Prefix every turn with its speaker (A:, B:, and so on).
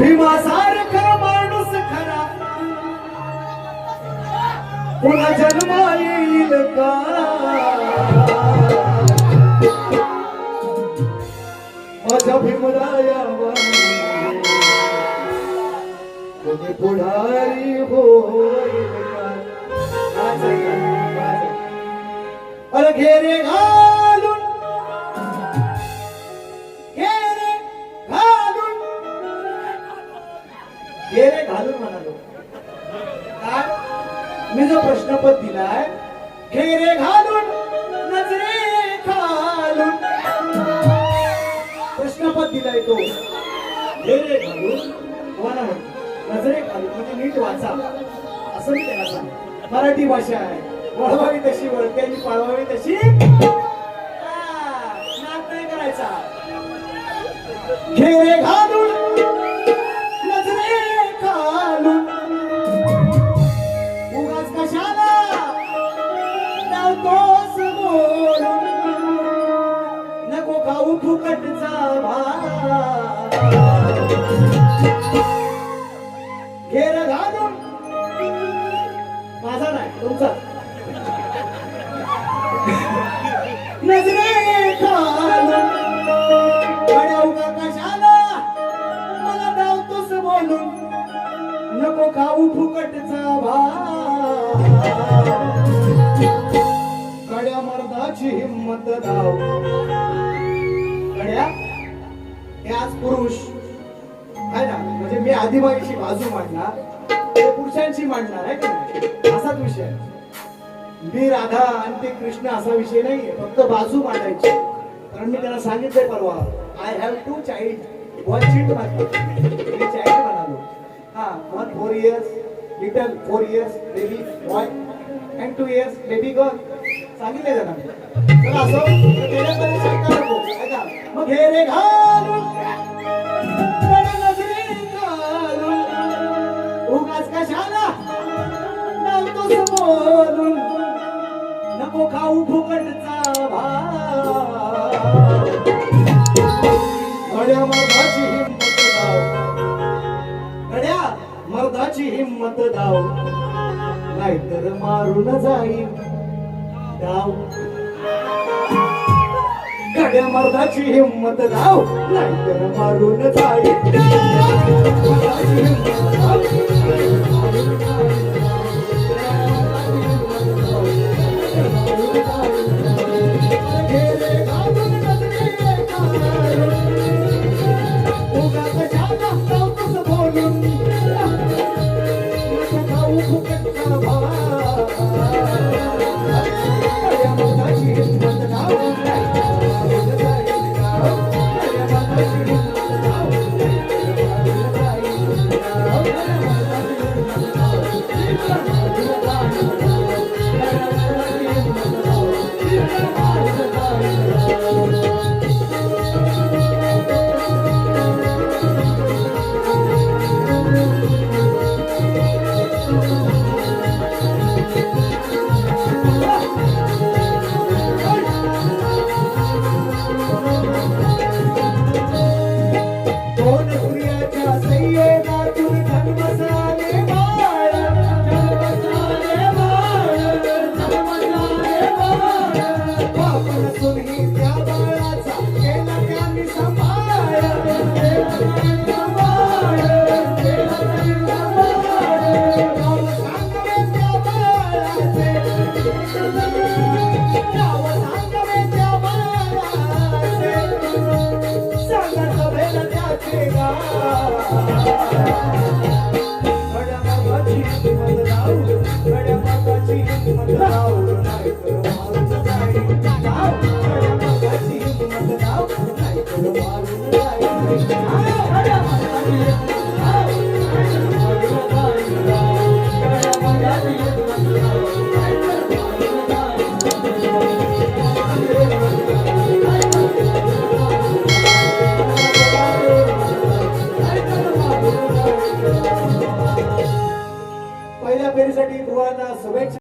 A: भीमासारखा माणूस खरा. पुन्हा जन्मा येईल का? माझ्या भीमरायावा कोणी पुढारी होईल का? अरे घेरे घा मी जो प्रश्नपद दिलाय घेरे घालून नजरे घालून प्रश्नपद दिलाय तो। घेरे घालून तुम्हाला म्हणतो नजरे घालून म्हणजे नीट वाचा. असं मी त्याला सांग मराठी भाषा आहे. वळवावी तशी वळते आणि पळवावी तशी. घेर घालून माझा नाही तुमचा. नजरे कशाला? मला नको खाऊ फुकटचा भात गड्या मर्दाची हिंमत पुरुष मी आदिवासीची बाजू मांडणार ते पुरुषांची मांडणार आहे का नाही? असाच विषय आहे. मी राधा आणि ते कृष्ण असा विषय नाहीये फक्त बाजू मांडायची. कारण मी त्यांना सांगितलंय परवा I have two child one child me child म्हणालो हा one four years little four years baby boy and two years baby girl सांगितलंय त्यांना. तर असं त्याच्याकडे शंका नको ऐका मग हे रे घालू खाऊ फुकटचा भात मर्दाची हिंमत दाव. गड्या मर्दाची हिंमत दाव. नाहीतर मारून जाईल डाव घड्या मर्दाची हिंमत दाव. नाहीतर मारून जाईल हिंमत सभेला ಶುಭೇಚ್ಛೆ